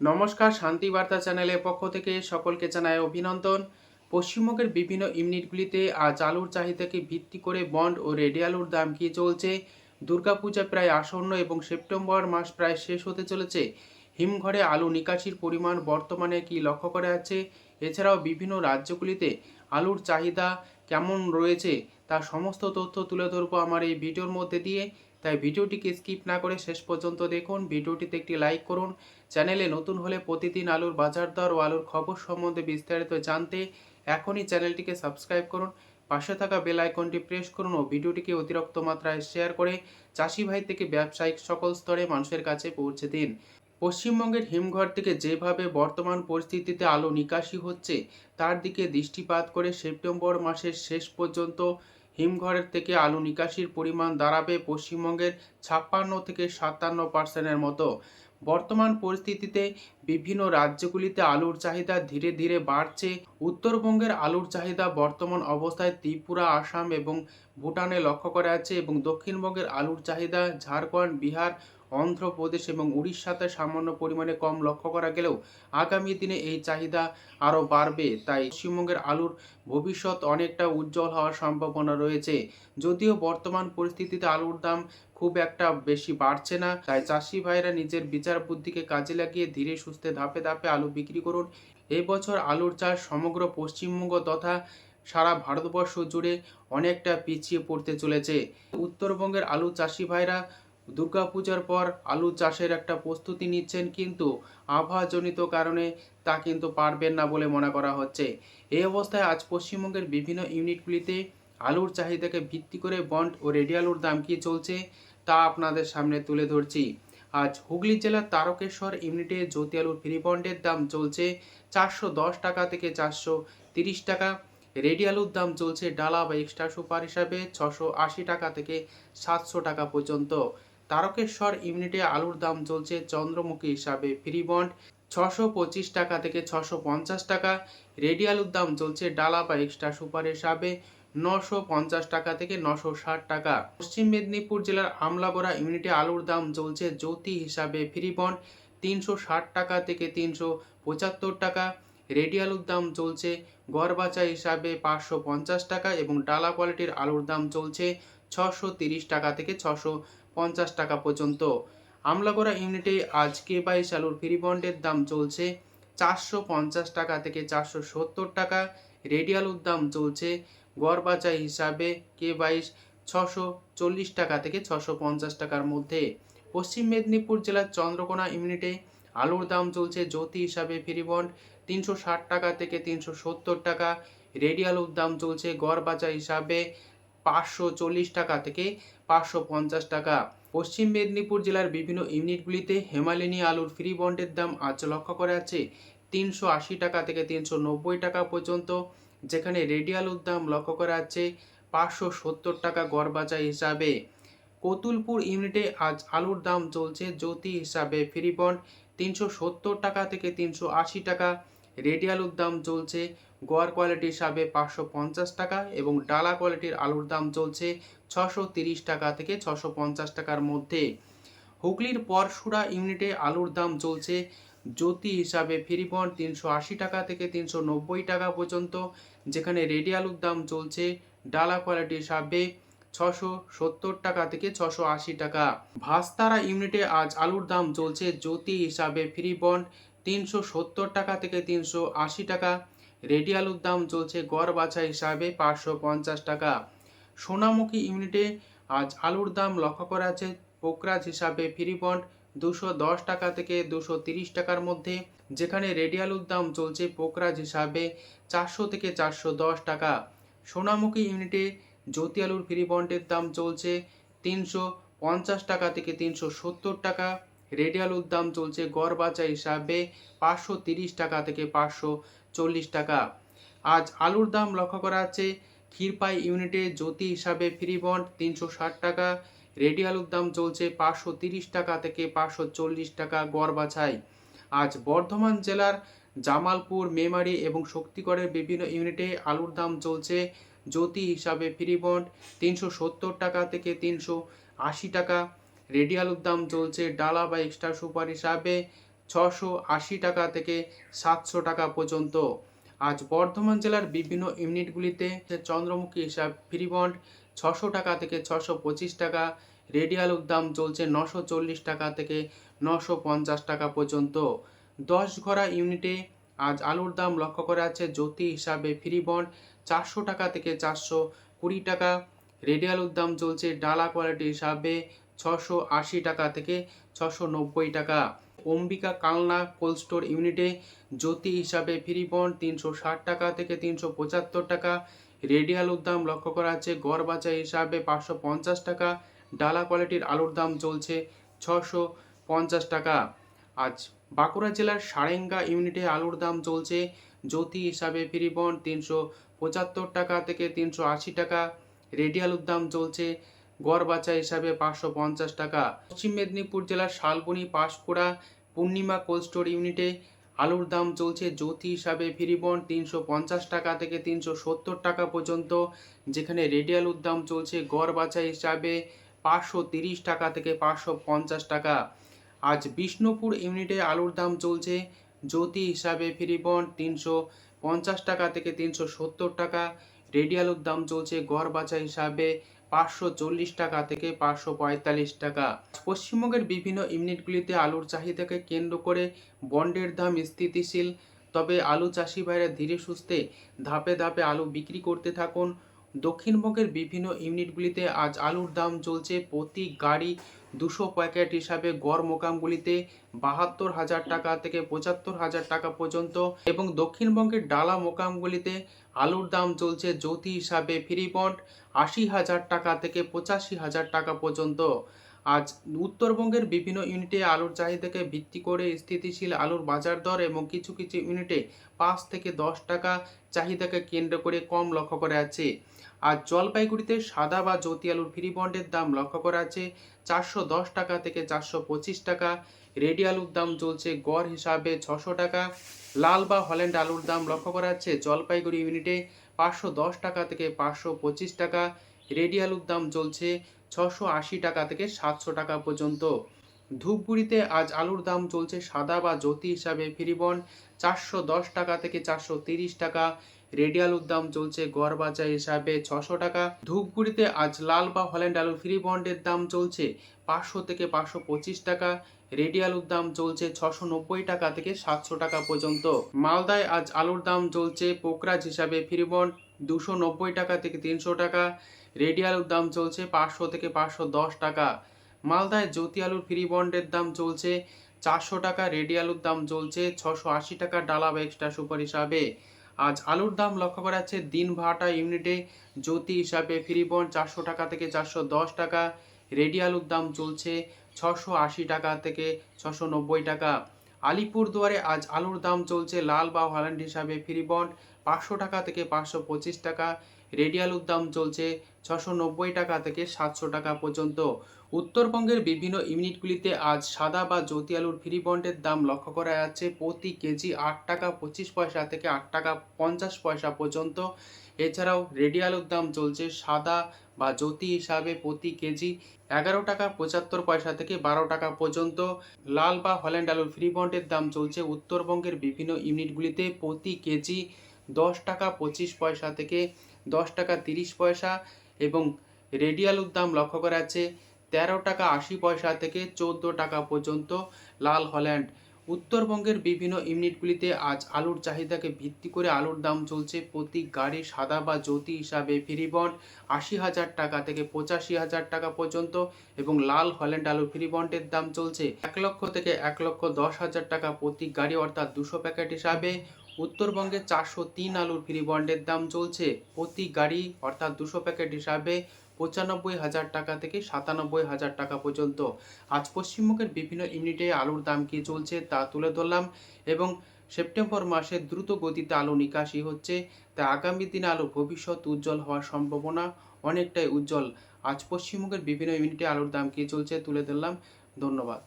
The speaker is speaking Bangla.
নমস্কার শান্তি বার্তা চ্যানেলের পক্ষ থেকে সকলকে জানায় অভিনন্দন। পশ্চিমবঙ্গের বিভিন্ন ইউনিটগুলিতে আজ আলুর চাহিদাকে ভিত্তি করে বন্ড ও রেডি আলুর দাম কি চলছে? দুর্গাপূজা প্রায় আসন্ন এবং সেপ্টেম্বর মাস প্রায় শেষ হতে চলেছে। হিমঘরে আলু নিকাশির পরিমাণ বর্তমানে কি লক্ষ্য করা যাচ্ছে? এছাড়াও বিভিন্ন রাজ্যগুলিতে আলুর চাহিদা কেমন রয়েছে? তার সমস্ত তথ্য তুলে ধরবো আমার এই ভিডিওর মধ্যে দিয়ে। তাই ভিডিওটিকে স্কিপ না করে শেষ পর্যন্ত দেখুন। ভিডিওটিতে একটি লাইক করুন। চ্যানেলে নতুন হলে প্রতিদিন আলুর বাজার দর ও আলুর খবর সম্বন্ধে বিস্তারিত জানতে এখনই চ্যানেলটিকে সাবস্ক্রাইব করুন। পাশে থাকা বেল আইকনটি প্রেস করুন ও ভিডিওটিকে অতিরিক্ত মাত্রায় শেয়ার করে চাষি ভাই থেকে ব্যবসায়িক সকল স্তরে মানুষের কাছে পৌঁছে দিন। পশ্চিমবঙ্গের হিমঘর থেকে যেভাবে বর্তমান পরিস্থিতিতে আলু নিকাশি হচ্ছে, তার দিকে দৃষ্টিপাত করে সেপ্টেম্বর মাসের শেষ পর্যন্ত হিমঘরের থেকে আলু নিকাশির পরিমাণ দাঁড়াবে পশ্চিমবঙ্গের ছাপ্পান্ন থেকে সাতান্ন পার্সেন্টের মতো। বর্তমান পরিস্থিতিতে বিভিন্ন রাজ্যগুলিতে আলুর চাহিদা ধীরে ধীরে বাড়ছে। উত্তরবঙ্গের আলুর চাহিদা বর্তমান অবস্থায় ত্রিপুরা, আসাম এবং ভুটানে লক্ষ্য করা যাচ্ছে এবং দক্ষিণবঙ্গের আলুর চাহিদা ঝাড়খণ্ড, বিহার অন্ধ্রপ্রদেশ এবং উড়িষ্যাতে সামান্য পরিমাণে কম লক্ষ্য করা গেলেও আগামী দিনে এই চাহিদা আরও বাড়বে। তাই পশ্চিমবঙ্গের আলুর ভবিষ্যৎ অনেকটা উজ্জ্বল হওয়ার সম্ভাবনা রয়েছে। যদিও বর্তমান পরিস্থিতিতে আলুর দাম খুব একটা বেশি বাড়ছে না, তাই চাষি ভাইরা নিজের বিচার বুদ্ধিকে কাজে লাগিয়ে ধীরে সুস্থে ধাপে ধাপে আলু বিক্রি করুন। এই বছর আলুর চাষ সমগ্র পশ্চিমবঙ্গ তথা সারা ভারতবর্ষ জুড়ে অনেকটা পিছিয়ে পড়তে চলেছে। উত্তরবঙ্গের আলু চাষি ভাইরা দুর্গাপূজার পর আলু চাষের একটা প্রস্তুতি নিচ্ছেন কিন্তু আবহাওয়াজনিত কারণে তা কিন্তু পারবেন না বলে মনে করা হচ্ছে। এই অবস্থায় আজ পশ্চিমবঙ্গের বিভিন্ন ইউনিটগুলিতে আলুর চাহিদাকে ভিত্তি করে বন্ড ও রেডি আলুর দাম কী চলছে তা আপনাদের সামনে তুলে ধরছি। আজ হুগলি জেলার তারকেশ্বর ইউনিটে জ্যোতি আলুর ফ্রি বন্ডের দাম চলছে চারশো দশ টাকা থেকে চারশো তিরিশ টাকা। রেডি আলুর দাম চলছে ডালা বা এক্সট্রা সুপার হিসাবে ছশো আশি টাকা থেকে সাতশো টাকা পর্যন্ত। তারকেশ্বর ইউনিটে আলুর দাম চলছে চন্দ্রমুখী হিসাবে। ফ্রি বন্ড ছশো পঁচিশ টাকা থেকে ছশো পঞ্চাশ টাকা। রেডি আলুর দাম চলছে ডালা বা এক্সট্রা সুপার হিসাবে নশো পঞ্চাশ টাকা থেকে নশো ষাট টাকা। পশ্চিম মেদিনীপুর জেলার আমলাবরা ইউনিটে আলুর দাম চলছে জ্যোতি হিসাবে। ফ্রি বন্ড তিনশো ষাট টাকা থেকে তিনশো পঁচাত্তর টাকা। রেডি আলুর দাম চলছে গড়বাচা হিসাবে পাঁচশো পঞ্চাশ টাকা এবং ডালা কোয়ালিটির আলুর দাম চলছে ছশো তিরিশ টাকা থেকে ছশো পঞ্চাশ টাকা পর্যন্ত। আমলাগড়া ইউনিটে আজ কে বাইশ আলুর ফ্রি বন্ডের দাম চলছে চারশো পঞ্চাশ টাকা থেকে চারশো সত্তর টাকা। রেডি আলুর দাম চলছে গড় বাজার হিসাবে কে বাইশ ছশো চল্লিশ টাকা থেকে ছশো পঞ্চাশ টাকার মধ্যে। পশ্চিম মেদিনীপুর জেলার চন্দ্রকোনা ইউনিটে আলুর দাম চলছে জ্যোতি হিসাবে ফ্রি বন্ড তিনশো ষাট টাকা থেকে তিনশো সত্তর টাকা। রেডি আলুর দাম চলছে গড় বাজার হিসাবে পাঁচশো চল্লিশ টাকা থেকে পাঁচশো পঞ্চাশ টাকা। পশ্চিম মেদিনীপুর জেলার বিভিন্ন ইউনিটগুলিতে হেমালিনী আলুর ফ্রি বন্ডের দাম আজ লক্ষ্য করা যাচ্ছে। তিনশো আশি টাকা থেকে তিনশো নব্বই টাকা পর্যন্ত, যেখানে রেডি আলুর দাম লক্ষ্য করা যাচ্ছে পাঁচশো সত্তর টাকা গড় বাজার হিসাবে। কতুলপুর ইউনিটে আজ আলুর দাম চলছে জ্যোতি হিসাবে ফ্রি বন্ড তিনশো সত্তর টাকা থেকে তিনশো আশি টাকা। রেডি আলুর দাম চলছে গোয়ার কোয়ালিটি হিসাবে পাঁচশো পঞ্চাশ টাকা এবং ডালা কোয়ালিটির আলুর দাম চলছে ছশো তিরিশ টাকা থেকে ছশো পঞ্চাশ টাকার মধ্যে। হুগলির পরশুরা ইউনিটে আলুর দাম চলছে জ্যোতি হিসাবে ফিরিবন তিনশো আশি টাকা থেকে তিনশো নব্বই টাকা পর্যন্ত, যেখানে রেডি আলুর দাম চলছে ডালা কোয়ালিটি হিসাবে ছশো সত্তর টাকা থেকে ছশো আশি টাকা। ভাস্তারা ইউনিটে আজ আলুর দাম চলছে জ্যোতি হিসাবে ফ্রি বন্ড তিনশো সত্তর টাকা থেকে তিনশো আশি টাকা রেডি আলুর দাম চলছে গড় বাছা হিসাবে পাঁচশো পঞ্চাশ টাকা। সোনামুখী ইউনিটে আজ আলুর দাম লক্ষ্য করা আছে পোকরাজ হিসাবে ফ্রি বন্ড দুশো দশ টাকা থেকে দুশো তিরিশ টাকার মধ্যে, যেখানে রেডি আলুর দাম চলছে পোকরাজ হিসাবে চারশো থেকে চারশো দশ টাকা। সোনামুখী ইউনিটে জ্যোতি আলুর ফ্রি বন্ডের দাম চলছে তিনশো পঞ্চাশ টাকা থেকে তিনশো সত্তর টাকা। রেডি আলুর দাম চলছে গড় বাচা হিসাবে পাঁচশো তিরিশ টাকা থেকে পাঁচশো চল্লিশ টাকা। আজ আলুর দাম লক্ষ্য করা আছে ক্ষীরপাই ইউনিটে জ্যোতি হিসাবে ফ্রি বন্ড তিনশো ষাট টাকা, রেডি আলুর দাম চলছে পাঁচশো তিরিশ টাকা থেকে পাঁচশো চল্লিশ টাকা গড় বাছাই। আজ বর্ধমান জেলার জামালপুর, মেমারি এবং শক্তিগড়ের বিভিন্ন ইউনিটে আলুর দাম চলছে জ্যোতি হিসাবে ফ্রি বন্ড তিনশো সত্তর টাকা থেকে তিনশো আশি টাকা। রেডি আলুর দাম চলছে ডালা বা এক্সট্রা সুপার হিসাবে ছশো আশি টাকা থেকে সাতশো টাকা পর্যন্ত। আজ বর্ধমান জেলার বিভিন্ন ইউনিটগুলিতে চন্দ্রমুখী হিসাব ফ্রি বন্ড ছশো টাকা থেকে ছশো পঁচিশ টাকা রেডি আলুর দাম চলছে নশো চল্লিশ টাকা থেকে নশো পঞ্চাশ টাকা পর্যন্ত। দশ ঘোড়া ইউনিটে আজ আলুর দাম লক্ষ্য করা আছে জ্যোতি হিসাবে ফ্রি বন্ড চারশো টাকা থেকে চারশো কুড়ি টাকা রেডি আলুর দাম চলছে ডালা কোয়ালিটি হিসাবে ছশো আশি টাকা থেকে ছশো নব্বই টাকা। অম্বিকা কালনা কোল্ড স্টোর ইউনিটে জ্যোতি হিসাবে ফ্রি বন্ড তিনশো ষাট টাকা থেকে তিনশো পঁচাত্তর টাকা। রেডি আলুর দাম লক্ষ্য করা আছে, গড় বাজার হিসাবে পাঁচশো পঞ্চাশ টাকা। ডালা কোয়ালিটির আলুর দাম চলছে ছশো পঞ্চাশ টাকা। আজ বাঁকুড়া জেলার সারেঙ্গা ইউনিটে আলুর দাম চলছে, জ্যোতি হিসাবে ফ্রি বন্ড তিনশো পঁচাত্তর টাকা থেকে তিনশো আশি টাকা। রেডি আলুর দাম চলছে গড় বাচ্চা হিসাবে পাঁচশো পঞ্চাশ টাকা। পশ্চিম মেদিনীপুর জেলার শালবনি, পাঁশকুড়া, পূর্ণিমা কোল্ড স্টোর ইউনিটে আলুর দাম চলছে জ্যোতি হিসাবে ফ্রি বন্ড তিনশো পঞ্চাশ টাকা থেকে তিনশো সত্তর টাকা পর্যন্ত, যেখানে রেডি আলুর দাম চলছে গড় বাচ্চা হিসাবে পাঁচশো তিরিশ টাকা থেকে পাঁচশো পঞ্চাশ টাকা। আজ বিষ্ণুপুর ইউনিটে আলুর দাম চলছে জ্যোতি হিসাবে ফ্রি বন্ড তিনশো পঞ্চাশ টাকা থেকে তিনশো সত্তর টাকা। রেডি আলুর দাম চলছে গড় বাছা হিসাবে পাঁচশো চল্লিশ টাকা থেকে পাঁচশো পঁয়তাল্লিশ টাকা। পশ্চিমবঙ্গের বিভিন্ন ইউনিটগুলিতে আলুর চাহিদাকে কেন্দ্র করে বন্ডের দাম স্থিতিশীল। তবে আলু চাষি ভাইরা ধীরে সুস্থে ধাপে ধাপে আলু বিক্রি করতে থাকুন। দক্ষিণবঙ্গের বিভিন্ন ইউনিটগুলিতে আজ আলুর দাম চলছে প্রতি গাড়ি দুশো প্যাকেট হিসাবে। গড় মোকামগুলিতে বাহাত্তর হাজার টাকা থেকে পঁচাত্তর হাজার টাকা পর্যন্ত এবং দক্ষিণবঙ্গের ডালা মোকামগুলিতে আলুর দাম চলছে জ্যোতি হিসাবে ফ্রি বন্ড আশি হাজার টাকা থেকে পঁচাশি হাজার টাকা পর্যন্ত। আজ উত্তরবঙ্গের বিভিন্ন ইউনিটে আলুর চাহিদাকে ভিত্তি করে স্থিতিশীল আলুর বাজার দর এবং কিছু কিছু ইউনিটে পাঁচ থেকে দশ টাকা চাহিদাকে কেন্দ্র করে কম লক্ষ্য করা আছে আর জলপাইগুড়িতে সাদা বা জ্যোতি আলুর ফ্রি বন্ডের দাম লক্ষ্য করা আছে চারশো দশ টাকা থেকে চারশো পঁচিশ টাকা। রেডি আলুর দাম চলছে গড় হিসাবে ছশো টাকা। লাল বা হল্যান্ড আলুর দাম লক্ষ্য করা যাচ্ছে। জলপাইগুড়ি ইউনিটে পাঁচশো দশ টাকা থেকে পাঁচশো পঁচিশ টাকা, রেডি আলুর দাম চলছে ছশো আশি টাকা থেকে সাতশো টাকা পর্যন্ত। ধূপগুড়িতে আজ আলুর দাম চলছে সাদা বা জ্যোতি হিসাবে ফিরিবন, চারশো দশ টাকা থেকে চারশো তিরিশ টাকা রেডি আলুর দাম চলছে গড় বাজার হিসাবে ছশো টাকা। ধূপগুড়িতে আজ লাল বা হল্যান্ড আলুর ফ্রি বন্ডের দাম চলছে পাঁচশো থেকে পাঁচশো পঁচিশ টাকা। রেডি আলুর দাম চলছে ছশো নব্বই টাকা থেকে সাতশো টাকা পর্যন্ত। মালদায় আজ আলুর দাম চলছে পোকরাজ হিসাবে ফ্রি বন্ড দুশো নব্বই টাকা থেকে তিনশো টাকা। রেডি আলুর দাম চলছে পাঁচশো থেকে পাঁচশো দশ টাকা। মালদায় জ্যোতি আলুর ফ্রি বন্ডের দাম চলছে চারশো টাকা। রেডি আলুর দাম চলছে ছশো আশি টাকা ডালা বা এক্সট্রা সুপার হিসাবে। আজ আলুর দাম লক্ষ্য করা যাচ্ছে, দিন ভাটা ইউনিটে জ্যোতি হিসাবে ফ্রি বন্ড চারশো টাকা থেকে চারশো দশ টাকা, রেডি আলুর দাম চলছে ছশো আশি টাকা থেকে ছশো নব্বই টাকা। আলিপুরদুয়ারে আজ আলুর দাম চলছে লাল বা হল্যান্ড হিসাবে ফ্রি বন্ড পাঁচশো টাকা থেকে পাঁচশো পঁচিশ টাকা রেডি আলুর দাম চলছে ছশো নব্বই টাকা থেকে সাতশো টাকা পর্যন্ত। উত্তরবঙ্গের বিভিন্ন ইউনিটগুলিতে আজ সাদা বা জ্যোতি আলুর ফ্রি বন্ডের দাম লক্ষ্য করা যাচ্ছে। প্রতি কেজি আট টাকা পঁচিশ পয়সা থেকে আট টাকা পঞ্চাশ পয়সা পর্যন্ত। এছাড়াও রেডি আলুর দাম চলছে সাদা বা জ্যোতি হিসাবে প্রতি কেজি এগারো টাকা পঁচাত্তর পয়সা থেকে বারো টাকা পর্যন্ত। লাল বা হল্যান্ড আলুর ফ্রি বন্ডের দাম চলছে উত্তরবঙ্গের বিভিন্ন ইউনিটগুলিতে প্রতি কেজি দশ টাকা পঁচিশ পয়সা থেকে দশ টাকা তিরিশ পয়সা এবং রেডি আলুর দাম লক্ষ্য করা যাচ্ছে তেরো টাকা আশি পয়সা থেকে চোদ্দ টাকা পর্যন্ত লাল হল্যান্ড। উত্তরবঙ্গের বিভিন্ন ইউনিটগুলিতে আজ আলুর চাহিদাকে ভিত্তি করে আলুর দাম চলছে। প্রতি গাড়ি সাদা বা জ্যোতি হিসাবে ফ্রি বন্ড আশি হাজার টাকা থেকে পঁচাশি হাজার টাকা পর্যন্ত এবং লাল হল্যান্ড আলু ফ্রি বন্ডের দাম চলছে এক লক্ষ থেকে এক লক্ষ দশ হাজার টাকা প্রতি গাড়ি অর্থাৎ দুশো প্যাকেট হিসাবে। উত্তরবঙ্গে চারশো তিন আলুর ফ্রি বন্ডের দাম চলছে। প্রতি গাড়ি, অর্থাৎ দুশো প্যাকেট হিসাবে পঁচানব্বই হাজার টাকা থেকে সাতানব্বই হাজার টাকা পর্যন্ত। আজ পশ্চিমবঙ্গের বিভিন্ন ইউনিটে আলুর দাম কী চলছে তা তুলে ধরলাম এবং সেপ্টেম্বর মাসে দ্রুত গতিতে আলু নিকাশি হচ্ছে। তাই আগামী দিনে আলুর ভবিষ্যৎ উজ্জ্বল হওয়ার সম্ভাবনা অনেকটাই উজ্জ্বল। আজ পশ্চিমবঙ্গের বিভিন্ন ইউনিটে আলুর দাম কী চলছে তুলে ধরলাম। ধন্যবাদ।